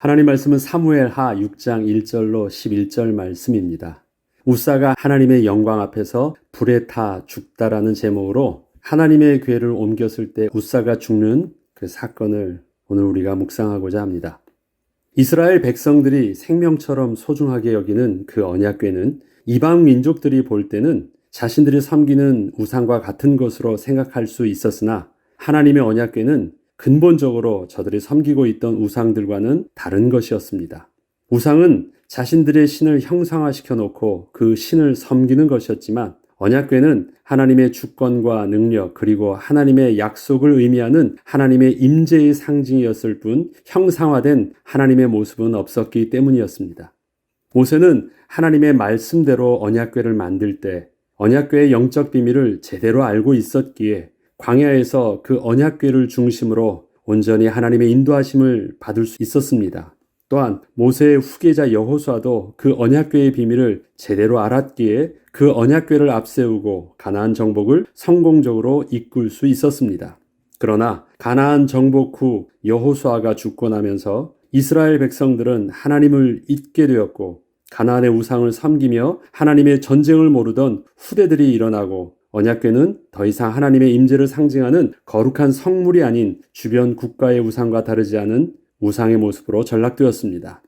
하나님 말씀은 사무엘 하 6장 1절로 11절 말씀입니다. 우사가 하나님의 영광 앞에서 불에 타 죽다라는 제목으로 하나님의 괴를 옮겼을 때 우사가 죽는 그 사건을 오늘 우리가 묵상하고자 합니다. 이스라엘 백성들이 생명처럼 소중하게 여기는 그 언약궤는 이방 민족들이 볼 때는 자신들이 섬기는 우상과 같은 것으로 생각할 수 있었으나 하나님의 언약궤는 근본적으로 저들이 섬기고 있던 우상들과는 다른 것이었습니다. 우상은 자신들의 신을 형상화시켜 놓고 그 신을 섬기는 것이었지만 언약궤는 하나님의 주권과 능력 그리고 하나님의 약속을 의미하는 하나님의 임재의 상징이었을 뿐 형상화된 하나님의 모습은 없었기 때문이었습니다. 모세는 하나님의 말씀대로 언약궤를 만들 때 언약궤의 영적 비밀을 제대로 알고 있었기에 광야에서 그 언약궤를 중심으로 온전히 하나님의 인도하심을 받을 수 있었습니다. 또한 모세의 후계자 여호수아도 그 언약궤의 비밀을 제대로 알았기에 그 언약궤를 앞세우고 가나안 정복을 성공적으로 이끌 수 있었습니다. 그러나 가나안 정복 후 여호수아가 죽고 나면서 이스라엘 백성들은 하나님을 잊게 되었고 가나안의 우상을 섬기며 하나님의 전쟁을 모르던 후대들이 일어나고 언약궤는 더 이상 하나님의 임재를 상징하는 거룩한 성물이 아닌 주변 국가의 우상과 다르지 않은 우상의 모습으로 전락되었습니다.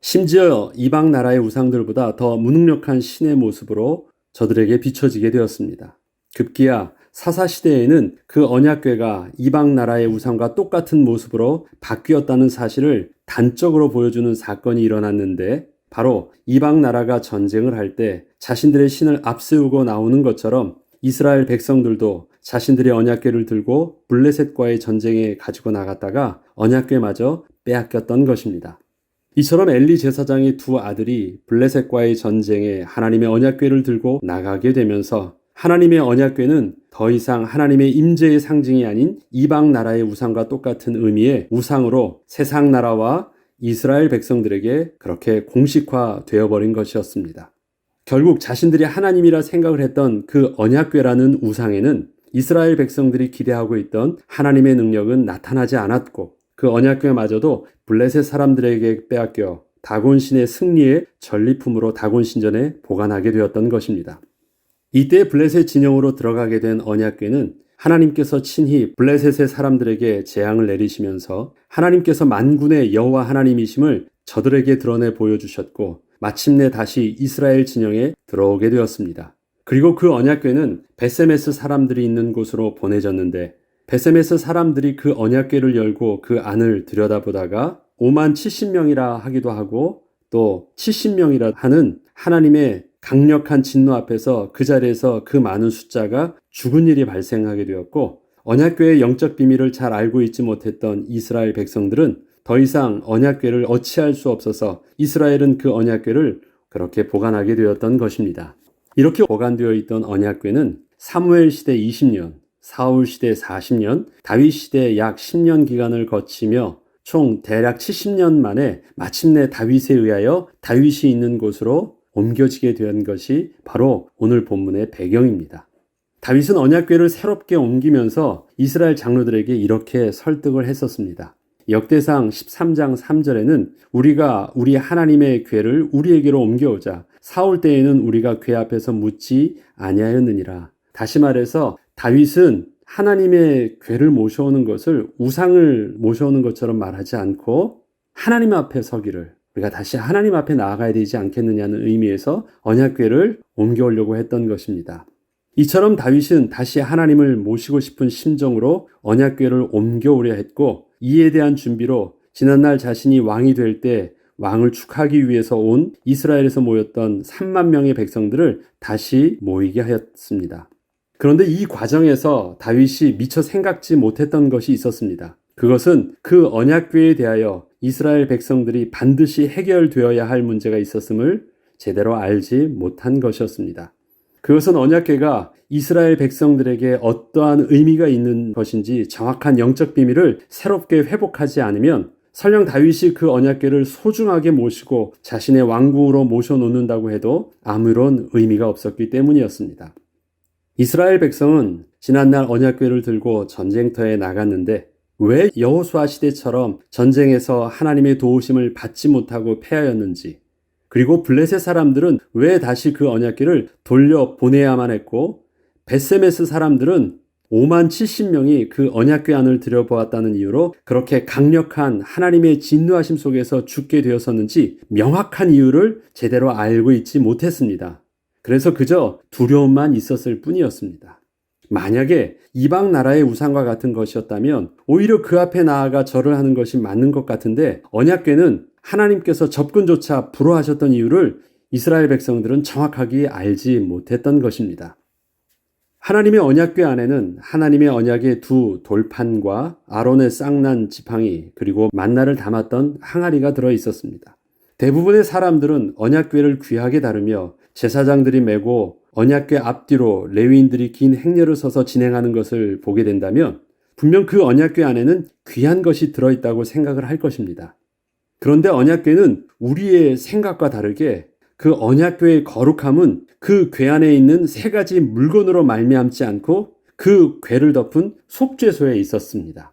심지어 이방 나라의 우상들보다 더 무능력한 신의 모습으로 저들에게 비춰지게 되었습니다. 급기야 사사 시대에는 그 언약궤가 이방 나라의 우상과 똑같은 모습으로 바뀌었다는 사실을 단적으로 보여주는 사건이 일어났는데 바로 이방 나라가 전쟁을 할 때 자신들의 신을 앞세우고 나오는 것처럼 이스라엘 백성들도 자신들의 언약궤를 들고 블레셋과의 전쟁에 가지고 나갔다가 언약궤마저 빼앗겼던 것입니다. 이처럼 엘리 제사장의 두 아들이 블레셋과의 전쟁에 하나님의 언약궤를 들고 나가게 되면서 하나님의 언약궤는 더 이상 하나님의 임재의 상징이 아닌 이방 나라의 우상과 똑같은 의미의 우상으로 세상 나라와 이스라엘 백성들에게 그렇게 공식화 되어버린 것이었습니다. 결국 자신들이 하나님이라 생각을 했던 그 언약궤라는 우상에는 이스라엘 백성들이 기대하고 있던 하나님의 능력은 나타나지 않았고 그 언약궤마저도 블레셋 사람들에게 빼앗겨 다곤 신의 승리의 전리품으로 다곤 신전에 보관하게 되었던 것입니다. 이때 블레셋 진영으로 들어가게 된 언약궤는 하나님께서 친히 블레셋의 사람들에게 재앙을 내리시면서 하나님께서 만군의 여호와 하나님이심을 저들에게 드러내 보여주셨고 마침내 다시 이스라엘 진영에 들어오게 되었습니다. 그리고 그 언약궤는 베세메스 사람들이 있는 곳으로 보내졌는데 베세메스 사람들이 그 언약궤를 열고 그 안을 들여다보다가 5만 70명이라 하기도 하고 또 70명이라 하는 하나님의 강력한 진노 앞에서 그 자리에서 그 많은 숫자가 죽은 일이 발생하게 되었고 언약궤의 영적 비밀을 잘 알고 있지 못했던 이스라엘 백성들은 더 이상 언약궤를 어치할 수 없어서 이스라엘은 그 언약궤를 그렇게 보관하게 되었던 것입니다. 이렇게 보관되어 있던 언약궤는 사무엘 시대 20년, 사울 시대 40년, 다윗 시대 약 10년 기간을 거치며 총 대략 70년 만에 마침내 다윗에 의하여 다윗이 있는 곳으로 옮겨지게 된 것이 바로 오늘 본문의 배경입니다. 다윗은 언약궤를 새롭게 옮기면서 이스라엘 장로들에게 이렇게 설득을 했었습니다. 역대상 13장 3절에는 우리가 우리 하나님의 궤를 우리에게로 옮겨오자 사울 때에는 우리가 궤 앞에서 묻지 아니하였느니라. 다시 말해서 다윗은 하나님의 궤를 모셔오는 것을 우상을 모셔오는 것처럼 말하지 않고 하나님 앞에 서기를 우리가 다시 하나님 앞에 나아가야 되지 않겠느냐는 의미에서 언약궤를 옮겨오려고 했던 것입니다. 이처럼 다윗은 다시 하나님을 모시고 싶은 심정으로 언약궤를 옮겨오려 했고 이에 대한 준비로 지난날 자신이 왕이 될 때 왕을 축하하기 위해서 온 이스라엘에서 모였던 3만 명의 백성들을 다시 모이게 하였습니다. 그런데 이 과정에서 다윗이 미처 생각지 못했던 것이 있었습니다. 그것은 그 언약궤에 대하여 이스라엘 백성들이 반드시 해결되어야 할 문제가 있었음을 제대로 알지 못한 것이었습니다. 그것은 언약궤가 이스라엘 백성들에게 어떠한 의미가 있는 것인지 정확한 영적 비밀을 새롭게 회복하지 않으면 설령 다윗이 그 언약궤를 소중하게 모시고 자신의 왕궁으로 모셔놓는다고 해도 아무런 의미가 없었기 때문이었습니다. 이스라엘 백성은 지난날 언약궤를 들고 전쟁터에 나갔는데 왜 여호수아 시대처럼 전쟁에서 하나님의 도우심을 받지 못하고 패하였는지, 그리고 블레셋 사람들은 왜 다시 그 언약궤를 돌려 보내야만 했고, 베세메스 사람들은 5만 70명이 그 언약궤 안을 들여보았다는 이유로 그렇게 강력한 하나님의 진노하심 속에서 죽게 되었었는지 명확한 이유를 제대로 알고 있지 못했습니다. 그래서 그저 두려움만 있었을 뿐이었습니다. 만약에 이방 나라의 우상과 같은 것이었다면 오히려 그 앞에 나아가 절을 하는 것이 맞는 것 같은데 언약궤는 하나님께서 접근조차 불허하셨던 이유를 이스라엘 백성들은 정확하게 알지 못했던 것입니다. 하나님의 언약궤 안에는 하나님의 언약의 두 돌판과 아론의 쌍난 지팡이 그리고 만나를 담았던 항아리가 들어 있었습니다. 대부분의 사람들은 언약궤를 귀하게 다루며 제사장들이 메고 언약궤 앞뒤로 레위인들이 긴 행렬을 서서 진행하는 것을 보게 된다면 분명 그 언약궤 안에는 귀한 것이 들어 있다고 생각을 할 것입니다. 그런데 언약궤는 우리의 생각과 다르게 그 언약궤의 거룩함은 그 궤 안에 있는 세 가지 물건으로 말미암지 않고 그 궤를 덮은 속죄소에 있었습니다.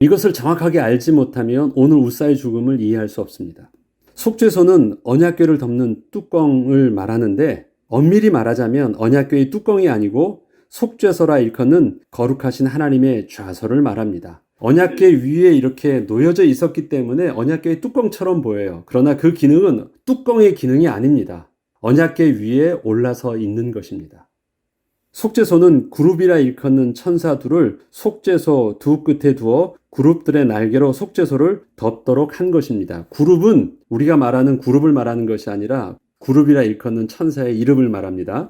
이것을 정확하게 알지 못하면 오늘 우사의 죽음을 이해할 수 없습니다. 속죄소는 언약궤를 덮는 뚜껑을 말하는데 엄밀히 말하자면 언약궤의 뚜껑이 아니고 속죄소라 일컫는 거룩하신 하나님의 좌소를 말합니다. 언약궤 위에 이렇게 놓여져 있었기 때문에 언약궤의 뚜껑처럼 보여요. 그러나 그 기능은 뚜껑의 기능이 아닙니다. 언약궤 위에 올라서 있는 것입니다. 속죄소는 그룹이라 일컫는 천사 둘을 속죄소 두 끝에 두어 그룹들의 날개로 속죄소를 덮도록 한 것입니다. 그룹은 우리가 말하는 그룹을 말하는 것이 아니라 그룹이라 일컫는 천사의 이름을 말합니다.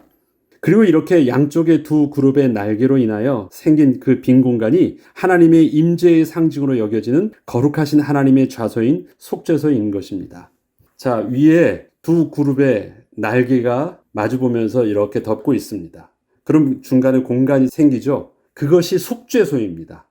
그리고 이렇게 양쪽의 두 그룹의 날개로 인하여 생긴 그 빈 공간이 하나님의 임재의 상징으로 여겨지는 거룩하신 하나님의 좌소인 속죄소인 것입니다. 자, 위에 두 그룹의 날개가 마주보면서 이렇게 덮고 있습니다. 그럼 중간에 공간이 생기죠? 그것이 속죄소입니다.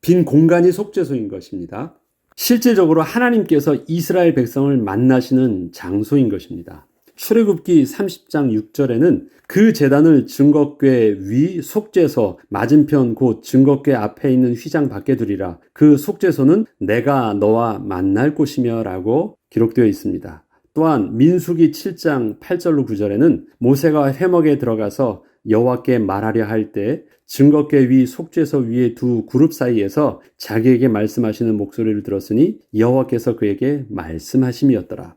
빈 공간이 속죄소인 것입니다. 실제적으로 하나님께서 이스라엘 백성을 만나시는 장소인 것입니다. 출애굽기 30장 6절에는 그 재단을 증거궤 위 속죄소 맞은편 곧 증거궤 앞에 있는 휘장 밖에 두리라. 그 속죄소는 내가 너와 만날 곳이며라고 기록되어 있습니다. 또한 민수기 7장 8절로 9절에는 모세가 회막에 들어가서 여호와께 말하려 할 때 증거궤 위 속죄소 위에 두 그룹 사이에서 자기에게 말씀하시는 목소리를 들었으니 여호와께서 그에게 말씀하심이었더라.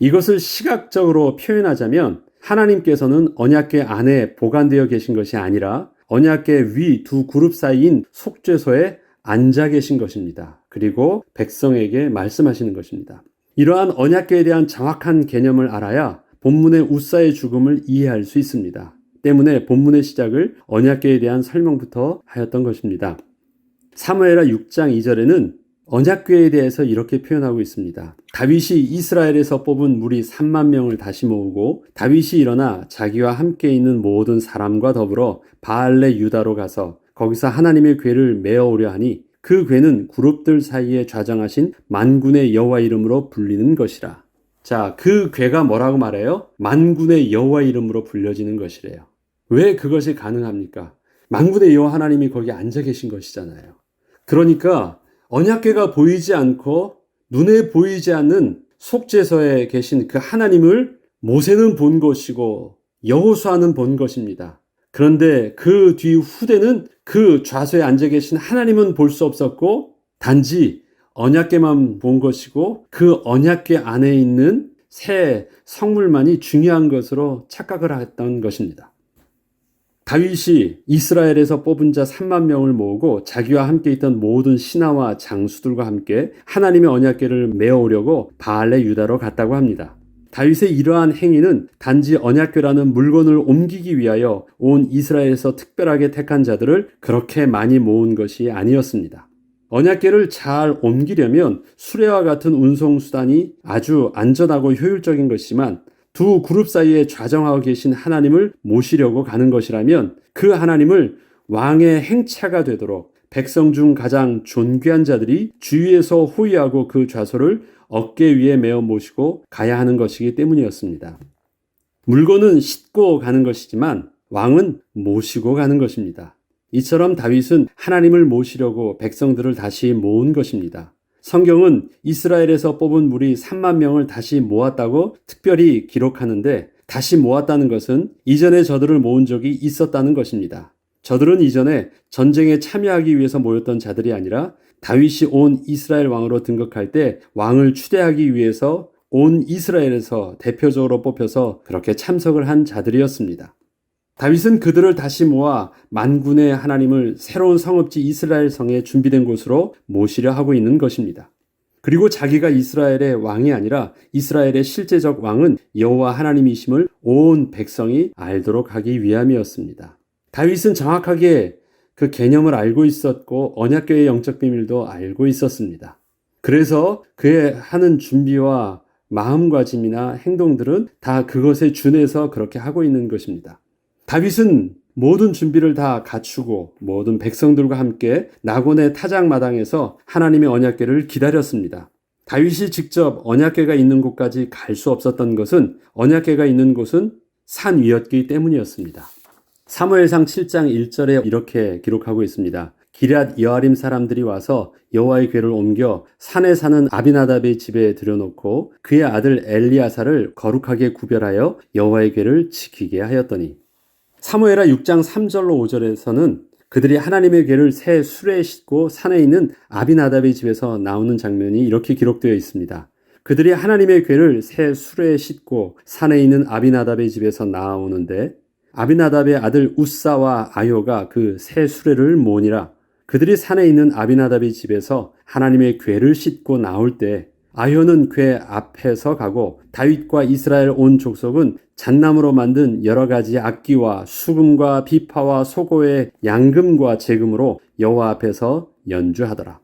이것을 시각적으로 표현하자면 하나님께서는 언약궤 안에 보관되어 계신 것이 아니라 언약궤 위 두 그룹 사이인 속죄소에 앉아 계신 것입니다. 그리고 백성에게 말씀하시는 것입니다. 이러한 언약궤에 대한 정확한 개념을 알아야 본문의 우사의 죽음을 이해할 수 있습니다. 때문에 본문의 시작을 언약궤에 대한 설명부터 하였던 것입니다. 사무엘하 6장 2절에는 언약궤에 대해서 이렇게 표현하고 있습니다. 다윗이 이스라엘에서 뽑은 무리 3만 명을 다시 모으고 다윗이 일어나 자기와 함께 있는 모든 사람과 더불어 바알레 유다로 가서 거기서 하나님의 궤를 메어오려 하니 그 궤는 그룹들 사이에 좌정하신 만군의 여호와 이름으로 불리는 것이라. 자, 그 궤가 뭐라고 말해요? 만군의 여호와 이름으로 불려지는 것이래요. 왜 그것이 가능합니까? 만군의 여호와 하나님이 거기 앉아 계신 것이잖아요. 그러니까 언약궤가 보이지 않고 눈에 보이지 않는 속죄소에 계신 그 하나님을 모세는 본 것이고 여호수아는 본 것입니다. 그런데 그 뒤 후대는 그 좌소에 앉아 계신 하나님은 볼 수 없었고 단지 언약궤만 본 것이고 그 언약궤 안에 있는 새 성물만이 중요한 것으로 착각을 했던 것입니다. 다윗이 이스라엘에서 뽑은 자 3만 명을 모으고 자기와 함께 있던 모든 신하와 장수들과 함께 하나님의 언약궤를 메어오려고 바알레 유다로 갔다고 합니다. 다윗의 이러한 행위는 단지 언약궤라는 물건을 옮기기 위하여 온 이스라엘에서 특별하게 택한 자들을 그렇게 많이 모은 것이 아니었습니다. 언약궤를 잘 옮기려면 수레와 같은 운송 수단이 아주 안전하고 효율적인 것이지만 두 그룹 사이에 좌정하고 계신 하나님을 모시려고 가는 것이라면 그 하나님을 왕의 행차가 되도록 백성 중 가장 존귀한 자들이 주위에서 호위하고 그 좌소를 어깨 위에 메어 모시고 가야 하는 것이기 때문이었습니다. 물건은 싣고 가는 것이지만 왕은 모시고 가는 것입니다. 이처럼 다윗은 하나님을 모시려고 백성들을 다시 모은 것입니다. 성경은 이스라엘에서 뽑은 무리 3만 명을 다시 모았다고 특별히 기록하는데 다시 모았다는 것은 이전에 저들을 모은 적이 있었다는 것입니다. 저들은 이전에 전쟁에 참여하기 위해서 모였던 자들이 아니라 다윗이 온 이스라엘 왕으로 등극할 때 왕을 추대하기 위해서 온 이스라엘에서 대표적으로 뽑혀서 그렇게 참석을 한 자들이었습니다. 다윗은 그들을 다시 모아 만군의 하나님을 새로운 성읍지 이스라엘 성에 준비된 곳으로 모시려 하고 있는 것입니다. 그리고 자기가 이스라엘의 왕이 아니라 이스라엘의 실제적 왕은 여호와 하나님이심을 온 백성이 알도록 하기 위함이었습니다. 다윗은 정확하게 그 개념을 알고 있었고 언약궤의 영적 비밀도 알고 있었습니다. 그래서 그의 하는 준비와 마음가짐이나 행동들은 다 그것에 준해서 그렇게 하고 있는 것입니다. 다윗은 모든 준비를 다 갖추고 모든 백성들과 함께 나곤의 타작 마당에서 하나님의 언약궤를 기다렸습니다. 다윗이 직접 언약궤가 있는 곳까지 갈 수 없었던 것은 언약궤가 있는 곳은 산 위였기 때문이었습니다. 사무엘상 7장 1절에 이렇게 기록하고 있습니다. 기럇 여아림 사람들이 와서 여호와의 궤를 옮겨 산에 사는 아비나답의 집에 들여놓고 그의 아들 엘리아사를 거룩하게 구별하여 여호와의 궤를 지키게 하였더니 사무엘하 6장 3절로 5절에서는 그들이 하나님의 궤를 새 수레에 싣고 산에 있는 아비나답의 집에서 나오는 장면이 이렇게 기록되어 있습니다. 그들이 하나님의 궤를 새 수레에 싣고 산에 있는 아비나답의 집에서 나오는데 아비나답의 아들 우사와 아요가 그 새 수레를 모으니라 그들이 산에 있는 아비나답의 집에서 하나님의 궤를 싣고 나올 때 아효는 궤 앞에서 가고 다윗과 이스라엘 온 족속은 잣나무로 만든 여러 가지 악기와 수금과 비파와 소고의 양금과 재금으로 여호와 앞에서 연주하더라.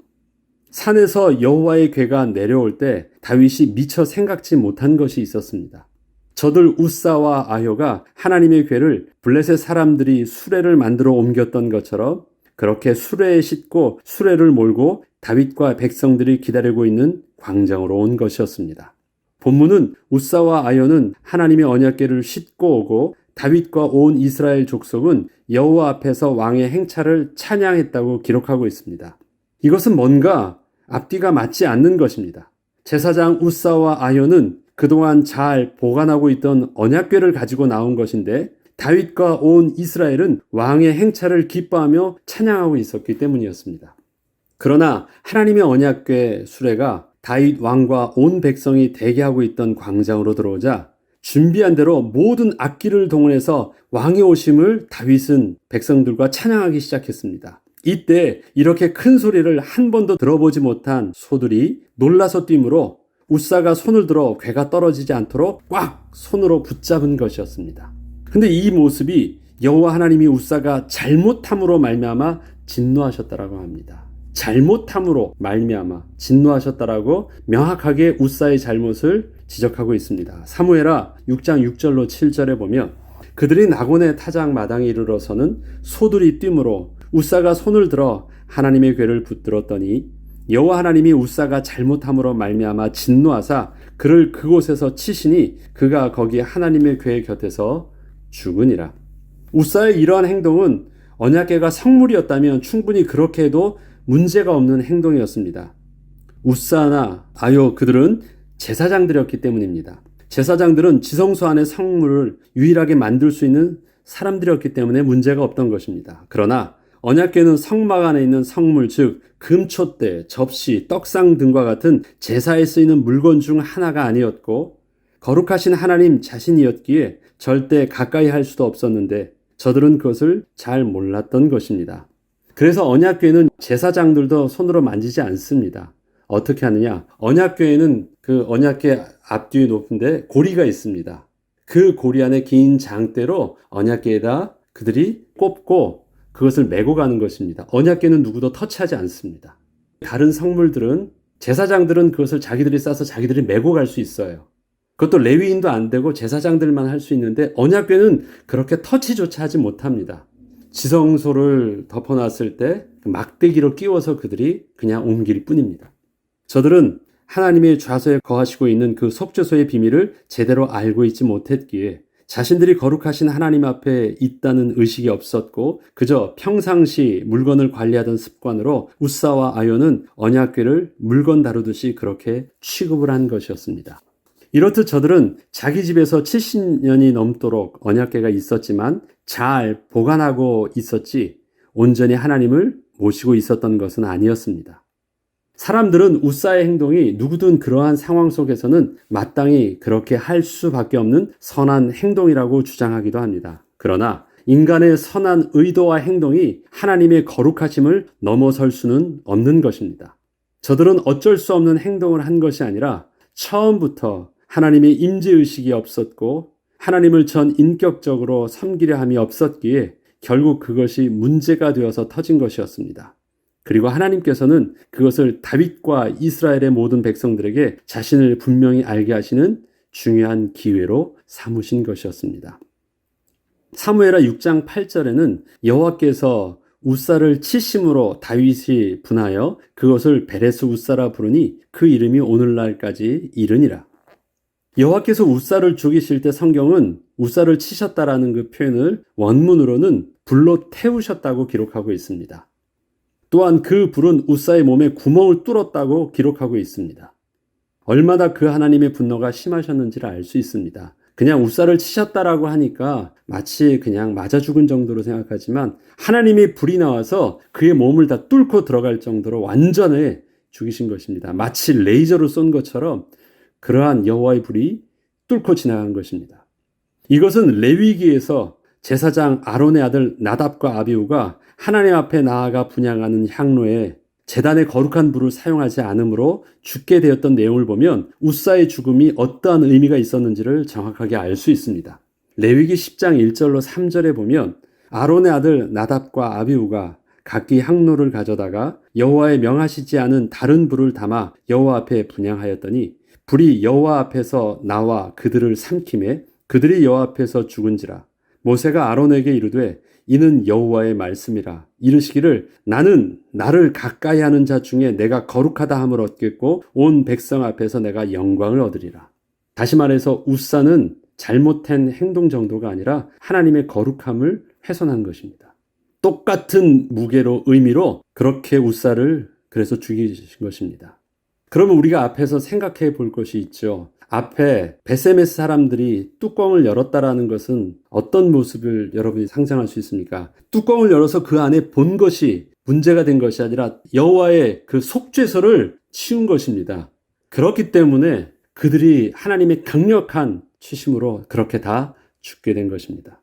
산에서 여호와의 궤가 내려올 때 다윗이 미처 생각지 못한 것이 있었습니다. 저들 우사와 아효가 하나님의 궤를 블레셋 사람들이 수레를 만들어 옮겼던 것처럼 그렇게 수레에 싣고 수레를 몰고 다윗과 백성들이 기다리고 있는 광장으로 온 것이었습니다. 본문은 우사와 아연은 하나님의 언약궤를 싣고 오고 다윗과 온 이스라엘 족속은 여호와 앞에서 왕의 행차를 찬양했다고 기록하고 있습니다. 이것은 뭔가 앞뒤가 맞지 않는 것입니다. 제사장 우사와 아연은 그동안 잘 보관하고 있던 언약궤를 가지고 나온 것인데 다윗과 온 이스라엘은 왕의 행차를 기뻐하며 찬양하고 있었기 때문이었습니다. 그러나 하나님의 언약궤 수레가 다윗 왕과 온 백성이 대기하고 있던 광장으로 들어오자 준비한 대로 모든 악기를 동원해서 왕의 오심을 다윗은 백성들과 찬양하기 시작했습니다. 이때 이렇게 큰 소리를 한 번도 들어보지 못한 소들이 놀라서 뛰므로 우사가 손을 들어 괴가 떨어지지 않도록 꽉 손으로 붙잡은 것이었습니다. 근데 이 모습이 여호와 하나님이 우사가 잘못함으로 말미암아 진노하셨다라고 합니다. 잘못함으로 말미암아 진노하셨다라고 명확하게 우사의 잘못을 지적하고 있습니다. 사무엘하 6장 6절로 7절에 보면 그들이 나곤의 타작 마당에 이르러서는 소들이 뛰므로 우사가 손을 들어 하나님의 궤를 붙들었더니 여호와 하나님이 우사가 잘못함으로 말미암아 진노하사 그를 그곳에서 치시니 그가 거기 하나님의 궤 곁에서 죽으니라. 우사의 이러한 행동은 언약궤가 성물이었다면 충분히 그렇게 해도 문제가 없는 행동이었습니다. 우사나 아요 그들은 제사장들이었기 때문입니다. 제사장들은 지성소 안에 성물을 유일하게 만들 수 있는 사람들이었기 때문에 문제가 없던 것입니다. 그러나 언약궤는 성막 안에 있는 성물 즉 금초대, 접시, 떡상 등과 같은 제사에 쓰이는 물건 중 하나가 아니었고 거룩하신 하나님 자신이었기에 절대 가까이 할 수도 없었는데 저들은 그것을 잘 몰랐던 것입니다. 그래서 언약궤는 제사장들도 손으로 만지지 않습니다. 어떻게 하느냐? 언약궤에는 그 언약궤 앞뒤에 높은데 고리가 있습니다. 그 고리 안에 긴 장대로 언약궤에다 그들이 꼽고 그것을 메고 가는 것입니다. 언약궤는 누구도 터치하지 않습니다. 다른 성물들은 제사장들은 그것을 자기들이 싸서 자기들이 메고 갈 수 있어요. 그것도 레위인도 안 되고 제사장들만 할 수 있는데 언약궤는 그렇게 터치조차 하지 못합니다. 지성소를 덮어놨을 때 막대기로 끼워서 그들이 그냥 옮길 뿐입니다. 저들은 하나님의 좌소에 거하시고 있는 그 속죄소의 비밀을 제대로 알고 있지 못했기에 자신들이 거룩하신 하나님 앞에 있다는 의식이 없었고 그저 평상시 물건을 관리하던 습관으로 우사와 아요는 언약궤를 물건 다루듯이 그렇게 취급을 한 것이었습니다. 이렇듯 저들은 자기 집에서 70년이 넘도록 언약궤가 있었지만 잘 보관하고 있었지 온전히 하나님을 모시고 있었던 것은 아니었습니다. 사람들은 우사의 행동이 누구든 그러한 상황 속에서는 마땅히 그렇게 할 수밖에 없는 선한 행동이라고 주장하기도 합니다. 그러나 인간의 선한 의도와 행동이 하나님의 거룩하심을 넘어설 수는 없는 것입니다. 저들은 어쩔 수 없는 행동을 한 것이 아니라 처음부터 하나님의 임재의식이 없었고 하나님을 전 인격적으로 섬기려 함이 없었기에 결국 그것이 문제가 되어서 터진 것이었습니다. 그리고 하나님께서는 그것을 다윗과 이스라엘의 모든 백성들에게 자신을 분명히 알게 하시는 중요한 기회로 삼으신 것이었습니다. 사무엘하 6장 8절에는 여호와께서 우사를 치심으로 다윗이 분하여 그것을 베레스 우사라 부르니 그 이름이 오늘날까지 이르니라. 여호와께서 우사를 죽이실 때 성경은 우사를 치셨다라는 그 표현을 원문으로는 불로 태우셨다고 기록하고 있습니다. 또한 그 불은 우사의 몸에 구멍을 뚫었다고 기록하고 있습니다. 얼마나 그 하나님의 분노가 심하셨는지를 알 수 있습니다. 그냥 우사를 치셨다라고 하니까 마치 그냥 맞아 죽은 정도로 생각하지만 하나님의 불이 나와서 그의 몸을 다 뚫고 들어갈 정도로 완전히 죽이신 것입니다. 마치 레이저로 쏜 것처럼 그러한 여호와의 불이 뚫고 지나간 것입니다. 이것은 레위기에서 제사장 아론의 아들 나답과 아비우가 하나님 앞에 나아가 분양하는 향로에 재단의 거룩한 불을 사용하지 않으므로 죽게 되었던 내용을 보면 우사의 죽음이 어떠한 의미가 있었는지를 정확하게 알 수 있습니다. 레위기 10장 1절로 3절에 보면 아론의 아들 나답과 아비우가 각기 향로를 가져다가 여호와의 명하시지 않은 다른 불을 담아 여호와 앞에 분양하였더니 불이 여호와 앞에서 나와 그들을 삼킴에 그들이 여호와 앞에서 죽은지라 모세가 아론에게 이르되 이는 여호와의 말씀이라 이르시기를 나는 나를 가까이 하는 자 중에 내가 거룩하다 함을 얻겠고 온 백성 앞에서 내가 영광을 얻으리라. 다시 말해서 우사는 잘못된 행동 정도가 아니라 하나님의 거룩함을 훼손한 것입니다. 똑같은 무게로 의미로 그렇게 우사를 그래서 죽이신 것입니다. 그러면 우리가 앞에서 생각해 볼 것이 있죠. 앞에 베세메스 사람들이 뚜껑을 열었다라는 것은 어떤 모습을 여러분이 상상할 수 있습니까? 뚜껑을 열어서 그 안에 본 것이 문제가 된 것이 아니라 여호와의 그 속죄서를 치운 것입니다. 그렇기 때문에 그들이 하나님의 강력한 치심으로 그렇게 다 죽게 된 것입니다.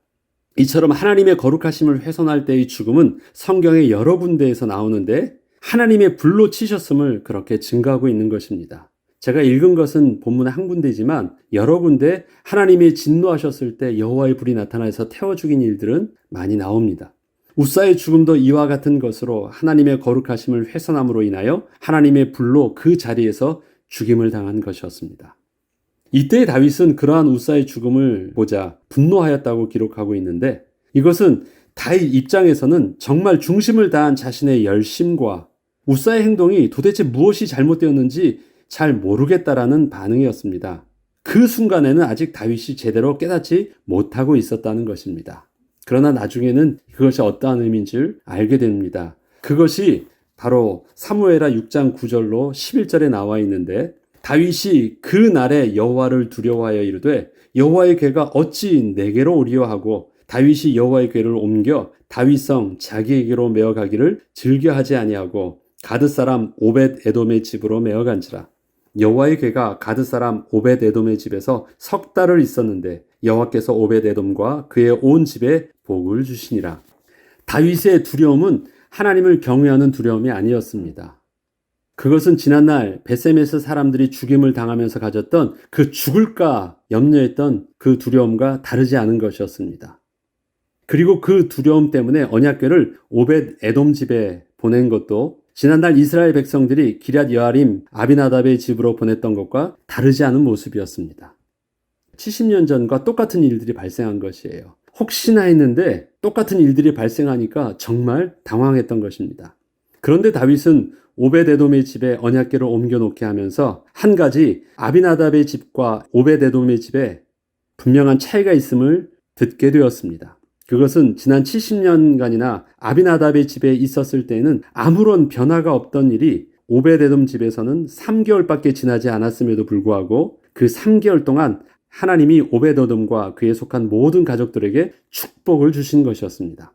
이처럼 하나님의 거룩하심을 훼손할 때의 죽음은 성경의 여러 군데에서 나오는데 하나님의 불로 치셨음을 그렇게 증가하고 있는 것입니다. 제가 읽은 것은 본문 한 군데지만 여러 군데 하나님이 진노하셨을 때 여호와의 불이 나타나서 태워 죽인 일들은 많이 나옵니다. 우사의 죽음도 이와 같은 것으로 하나님의 거룩하심을 훼손함으로 인하여 하나님의 불로 그 자리에서 죽임을 당한 것이었습니다. 이때 다윗은 그러한 우사의 죽음을 보자 분노하였다고 기록하고 있는데 이것은 다윗 입장에서는 정말 중심을 다한 자신의 열심과 우사의 행동이 도대체 무엇이 잘못되었는지 잘 모르겠다라는 반응이었습니다. 그 순간에는 아직 다윗이 제대로 깨닫지 못하고 있었다는 것입니다. 그러나 나중에는 그것이 어떠한 의미인지를 알게 됩니다. 그것이 바로 사무엘하 6장 9절로 11절에 나와 있는데 다윗이 그 날에 여호와를 두려워하여 이르되 여호와의 괴가 어찌 내게로 오리요 하고 다윗이 여호와의 괴를 옮겨 다윗성 자기에게로 메어 가기를 즐겨하지 아니하고 가드 사람 오벳 에돔의 집으로 메어 간지라 여호와의 괴가 가드 사람 오벳 에돔의 집에서 석 달을 있었는데 여호와께서 오벳 에돔과 그의 온 집에 복을 주시니라. 다윗의 두려움은 하나님을 경외하는 두려움이 아니었습니다. 그것은 지난날 베세메스 사람들이 죽임을 당하면서 가졌던 그 죽을까 염려했던 그 두려움과 다르지 않은 것이었습니다. 그리고 그 두려움 때문에 언약궤를 오벳 에돔 집에 보낸 것도 지난달 이스라엘 백성들이 기럇 여아림 아비나답의 집으로 보냈던 것과 다르지 않은 모습이었습니다. 70년 전과 똑같은 일들이 발생한 것이에요. 혹시나 했는데 똑같은 일들이 발생하니까 정말 당황했던 것입니다. 그런데 다윗은 오베데돔의 집에 언약궤를 옮겨 놓게 하면서 한 가지 아비나답의 집과 오베데돔의 집에 분명한 차이가 있음을 듣게 되었습니다. 그것은 지난 70년간이나 아비나답의 집에 있었을 때에는 아무런 변화가 없던 일이 오베데돔 집에서는 3개월밖에 지나지 않았음에도 불구하고 그 3개월 동안 하나님이 오베데돔과 그에 속한 모든 가족들에게 축복을 주신 것이었습니다.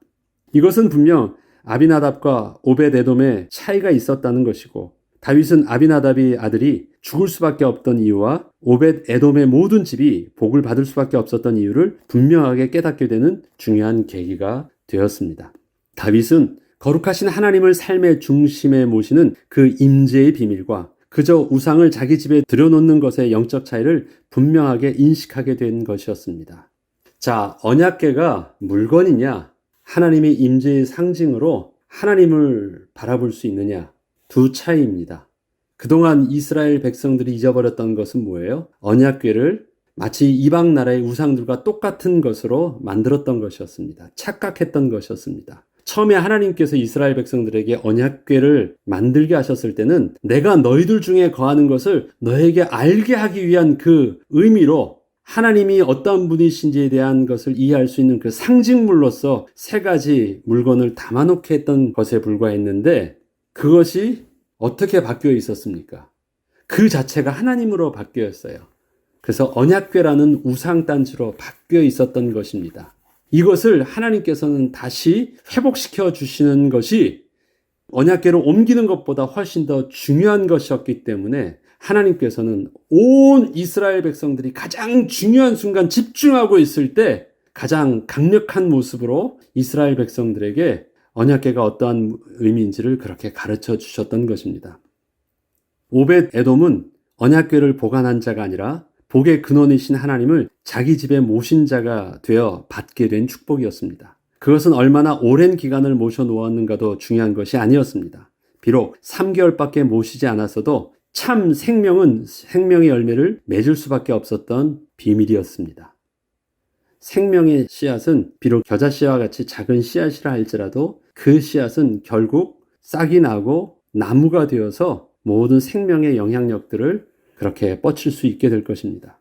이것은 분명 아비나답과 오베데돔의 차이가 있었다는 것이고 다윗은 아비나답의 아들이 죽을 수밖에 없던 이유와 오벳 에돔의 모든 집이 복을 받을 수밖에 없었던 이유를 분명하게 깨닫게 되는 중요한 계기가 되었습니다. 다윗은 거룩하신 하나님을 삶의 중심에 모시는 그 임재의 비밀과 그저 우상을 자기 집에 들여놓는 것의 영적 차이를 분명하게 인식하게 된 것이었습니다. 자, 언약계가 물건이냐, 하나님의 임재의 상징으로 하나님을 바라볼 수 있느냐, 두 차이입니다. 그동안 이스라엘 백성들이 잊어버렸던 것은 뭐예요? 언약궤를 마치 이방 나라의 우상들과 똑같은 것으로 만들었던 것이었습니다. 착각했던 것이었습니다. 처음에 하나님께서 이스라엘 백성들에게 언약궤를 만들게 하셨을 때는 내가 너희들 중에 거하는 것을 너에게 알게 하기 위한 그 의미로 하나님이 어떤 분이신지에 대한 것을 이해할 수 있는 그 상징물로서 세 가지 물건을 담아놓게 했던 것에 불과했는데 그것이 어떻게 바뀌어 있었습니까? 그 자체가 하나님으로 바뀌었어요. 그래서 언약궤라는 우상단지로 바뀌어 있었던 것입니다. 이것을 하나님께서는 다시 회복시켜 주시는 것이 언약궤를 옮기는 것보다 훨씬 더 중요한 것이었기 때문에 하나님께서는 온 이스라엘 백성들이 가장 중요한 순간 집중하고 있을 때 가장 강력한 모습으로 이스라엘 백성들에게 언약계가 어떠한 의미인지를 그렇게 가르쳐 주셨던 것입니다. 오벳 에돔은 언약궤를 보관한 자가 아니라 복의 근원이신 하나님을 자기 집에 모신 자가 되어 받게 된 축복이었습니다. 그것은 얼마나 오랜 기간을 모셔 놓았는가도 중요한 것이 아니었습니다. 비록 3개월밖에 모시지 않았어도 참 생명은 생명의 열매를 맺을 수밖에 없었던 비밀이었습니다. 생명의 씨앗은 비록 겨자 씨와 같이 작은 씨앗이라 할지라도 그 씨앗은 결국 싹이 나고 나무가 되어서 모든 생명의 영향력들을 그렇게 뻗칠 수 있게 될 것입니다.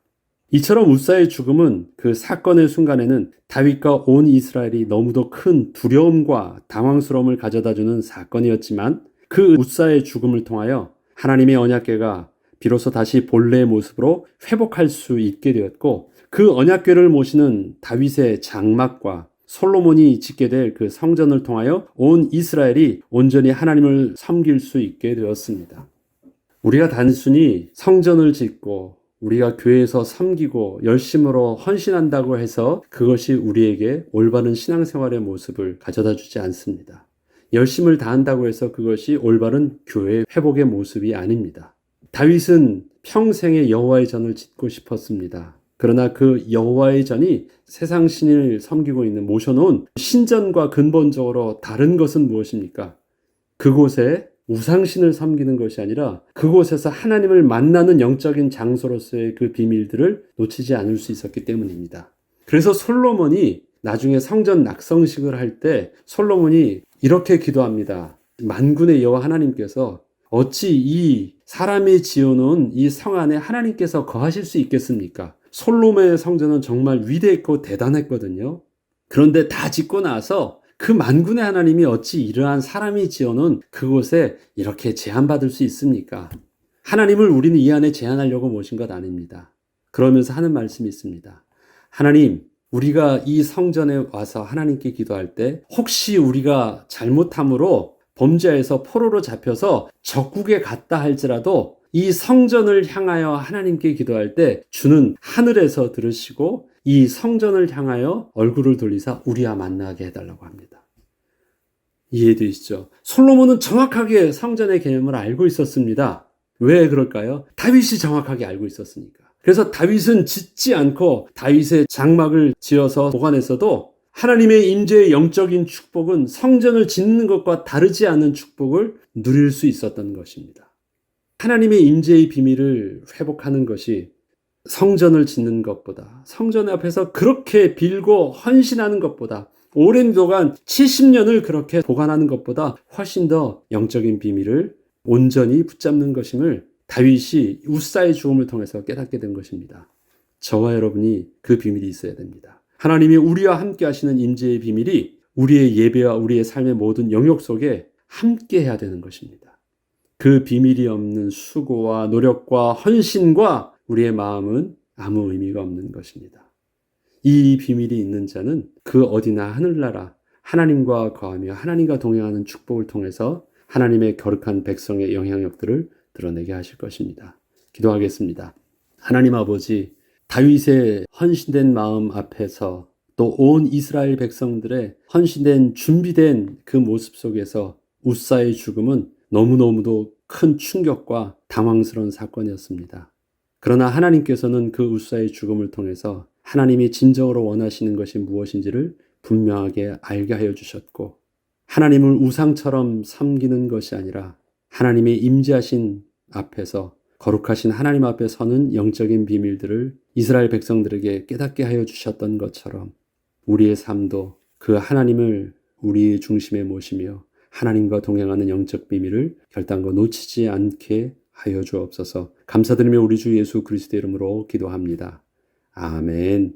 이처럼 우사의 죽음은 그 사건의 순간에는 다윗과 온 이스라엘이 너무도 큰 두려움과 당황스러움을 가져다 주는 사건이었지만 그 우사의 죽음을 통하여 하나님의 언약궤가 비로소 다시 본래의 모습으로 회복할 수 있게 되었고 그 언약궤를 모시는 다윗의 장막과 솔로몬이 짓게 될 그 성전을 통하여 온 이스라엘이 온전히 하나님을 섬길 수 있게 되었습니다. 우리가 단순히 성전을 짓고 우리가 교회에서 섬기고 열심으로 헌신한다고 해서 그것이 우리에게 올바른 신앙생활의 모습을 가져다 주지 않습니다. 열심을 다한다고 해서 그것이 올바른 교회 회복의 모습이 아닙니다. 다윗은 평생의 여호와의 전을 짓고 싶었습니다. 그러나 그 여호와의 전이 세상 신을 섬기고 있는 모셔놓은 신전과 근본적으로 다른 것은 무엇입니까? 그곳에 우상신을 섬기는 것이 아니라 그곳에서 하나님을 만나는 영적인 장소로서의 그 비밀들을 놓치지 않을 수 있었기 때문입니다. 그래서 솔로몬이 나중에 성전 낙성식을 할 때 솔로몬이 이렇게 기도합니다. 만군의 여호와 하나님께서 어찌 이 사람이 지어놓은 이 성 안에 하나님께서 거하실 수 있겠습니까? 솔로몬의 성전은 정말 위대했고 대단했거든요. 그런데 다 짓고 나서 그 만군의 하나님이 어찌 이러한 사람이 지어놓은 그곳에 이렇게 제한받을 수 있습니까? 하나님을 우리는 이 안에 제한하려고 모신 것 아닙니다. 그러면서 하는 말씀이 있습니다. 하나님, 우리가 이 성전에 와서 하나님께 기도할 때 혹시 우리가 잘못함으로 범죄에서 포로로 잡혀서 적국에 갔다 할지라도 이 성전을 향하여 하나님께 기도할 때 주는 하늘에서 들으시고 이 성전을 향하여 얼굴을 돌리사 우리와 만나게 해달라고 합니다. 이해되시죠? 솔로몬은 정확하게 성전의 개념을 알고 있었습니다. 왜 그럴까요? 다윗이 정확하게 알고 있었으니까. 그래서 다윗은 짓지 않고 다윗의 장막을 지어서 보관했어도 하나님의 임재의 영적인 축복은 성전을 짓는 것과 다르지 않은 축복을 누릴 수 있었던 것입니다. 하나님의 임재의 비밀을 회복하는 것이 성전을 짓는 것보다 성전 앞에서 그렇게 빌고 헌신하는 것보다 오랜 동안 70년을 그렇게 보관하는 것보다 훨씬 더 영적인 비밀을 온전히 붙잡는 것임을 다윗이 우사의 죽음을 통해서 깨닫게 된 것입니다. 저와 여러분이 그 비밀이 있어야 됩니다. 하나님이 우리와 함께 하시는 임재의 비밀이 우리의 예배와 우리의 삶의 모든 영역 속에 함께 해야 되는 것입니다. 그 비밀이 없는 수고와 노력과 헌신과 우리의 마음은 아무 의미가 없는 것입니다. 이 비밀이 있는 자는 그 어디나 하늘나라 하나님과 거하며 하나님과 동행하는 축복을 통해서 하나님의 거룩한 백성의 영향력들을 드러내게 하실 것입니다. 기도하겠습니다. 하나님 아버지, 다윗의 헌신된 마음 앞에서 또 온 이스라엘 백성들의 헌신된 준비된 그 모습 속에서 우사의 죽음은 너무너무도 큰 충격과 당황스러운 사건이었습니다. 그러나 하나님께서는 그 우사의 죽음을 통해서 하나님이 진정으로 원하시는 것이 무엇인지를 분명하게 알게 하여 주셨고 하나님을 우상처럼 섬기는 것이 아니라 하나님의 임재하신 앞에서 거룩하신 하나님 앞에 서는 영적인 비밀들을 이스라엘 백성들에게 깨닫게 하여 주셨던 것처럼 우리의 삶도 그 하나님을 우리 중심에 모시며 하나님과 동행하는 영적 비밀을 결단과 놓치지 않게 하여 주옵소서. 감사드리며 우리 주 예수 그리스도 이름으로 기도합니다. 아멘.